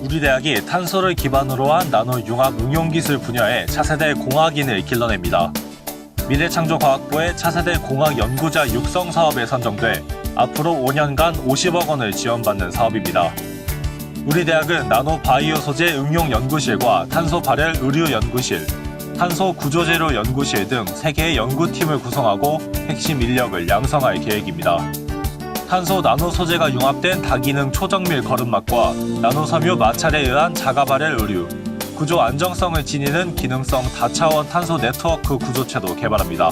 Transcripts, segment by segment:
우리 대학이 탄소를 기반으로 한 나노 융합 응용 기술 분야의 차세대 공학인을 길러냅니다. 미래창조과학부의 차세대 공학 연구자 육성 사업에 선정돼 앞으로 5년간 50억 원을 지원받는 사업입니다. 우리 대학은 나노 바이오 소재 응용 연구실과 탄소 발열 의류 연구실, 탄소 구조재료 연구실 등 3개의 연구팀을 구성하고 핵심 인력을 양성할 계획입니다. 탄소 나노 소재가 융합된 다기능 초정밀 거름막과 나노 섬유 마찰에 의한 자가 발열 의류, 구조 안정성을 지니는 기능성 다차원 탄소 네트워크 구조체도 개발합니다.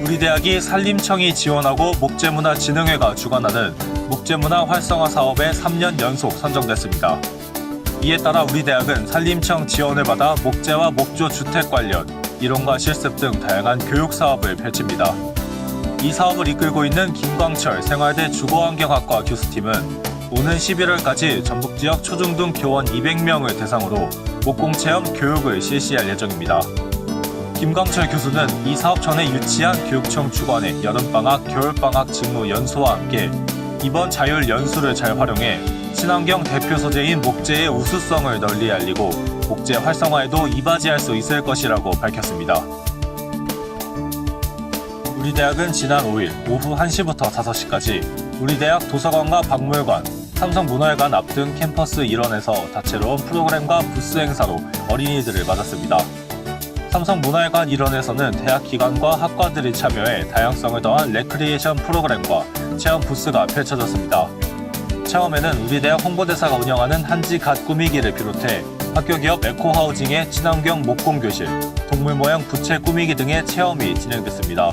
우리 대학이 산림청이 지원하고 목재문화진흥회가 주관하는 목재문화 활성화 사업에 3년 연속 선정됐습니다. 이에 따라 우리 대학은 산림청 지원을 받아 목재와 목조 주택 관련 이론과 실습 등 다양한 교육 사업을 펼칩니다. 이 사업을 이끌고 있는 김광철 생활대 주거환경학과 교수팀은 오는 11월까지 전북 지역 초중등 교원 200명을 대상으로 목공체험 교육을 실시할 예정입니다. 김광철 교수는 이 사업 전에 유치한 교육청 주관의 여름방학, 겨울방학 직무 연수와 함께 이번 자율 연수를 잘 활용해 친환경 대표 소재인 목재의 우수성을 널리 알리고 목재 활성화에도 이바지할 수 있을 것이라고 밝혔습니다. 우리 대학은 지난 5일 오후 1시부터 5시까지 우리 대학 도서관과 박물관, 삼성문화회관 앞 등 캠퍼스 일원에서 다채로운 프로그램과 부스 행사로 어린이들을 맞았습니다. 삼성문화회관 일원에서는 대학 기관과 학과들이 참여해 다양성을 더한 레크리에이션 프로그램과 체험 부스가 펼쳐졌습니다. 체험에는 우리 대학 홍보대사가 운영하는 한지 갓 꾸미기를 비롯해 학교 기업 에코하우징의 친환경 목공 교실, 동물 모양 부채 꾸미기 등의 체험이 진행됐습니다.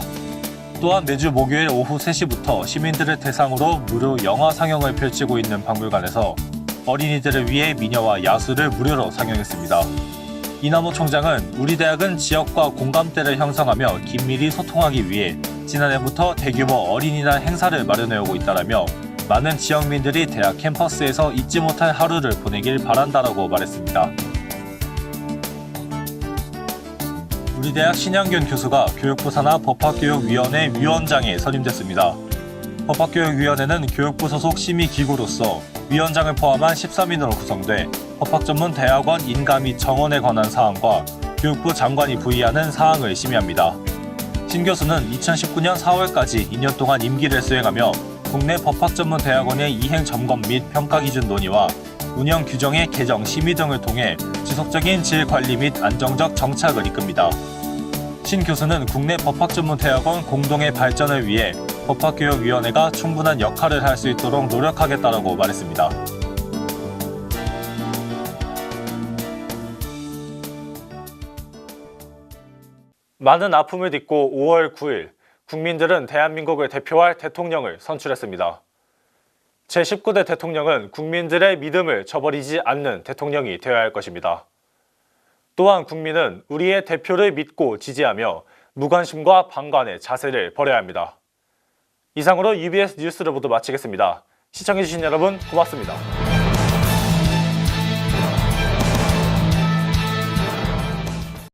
또한 매주 목요일 오후 3시부터 시민들을 대상으로 무료 영화 상영을 펼치고 있는 박물관에서 어린이들을 위해 미녀와 야수를 무료로 상영했습니다. 이남호 총장은 우리 대학은 지역과 공감대를 형성하며 긴밀히 소통하기 위해 지난해부터 대규모 어린이날 행사를 마련해오고 있다라며 많은 지역민들이 대학 캠퍼스에서 잊지 못할 하루를 보내길 바란다라고 말했습니다. 우리 대학 신양균 교수가 교육부 산하 법학교육위원회 위원장에 선임됐습니다. 법학교육위원회는 교육부 소속 심의 기구로서 위원장을 포함한 13인으로 구성돼 법학 전문 대학원 및 정원에 관한 사항과 교육부 장관이 부의하는 사항을 심의합니다. 신 교수는 2019년 4월까지 2년 동안 임기를 수행하며 국내 법학 전문 대학원의 이행 점검 및 평가 기준 논의와 운영 규정의 개정 심의 등을 통해 지속적인 질 관리 및 안정적 정착을 이끕니다. 신 교수는 국내 법학 전문 대학원 공동의 발전을 위해 법학교육위원회가 충분한 역할을 할 수 있도록 노력하겠다라고 말했습니다. 많은 아픔을 딛고 5월 9일 국민들은 대한민국을 대표할 대통령을 선출했습니다. 제19대 대통령은 국민들의 믿음을 저버리지 않는 대통령이 되어야 할 것입니다. 또한 국민은 우리의 대표를 믿고 지지하며 무관심과 방관의 자세를 버려야 합니다. 이상으로 UBS 뉴스를 모두 마치겠습니다. 시청해주신 여러분 고맙습니다.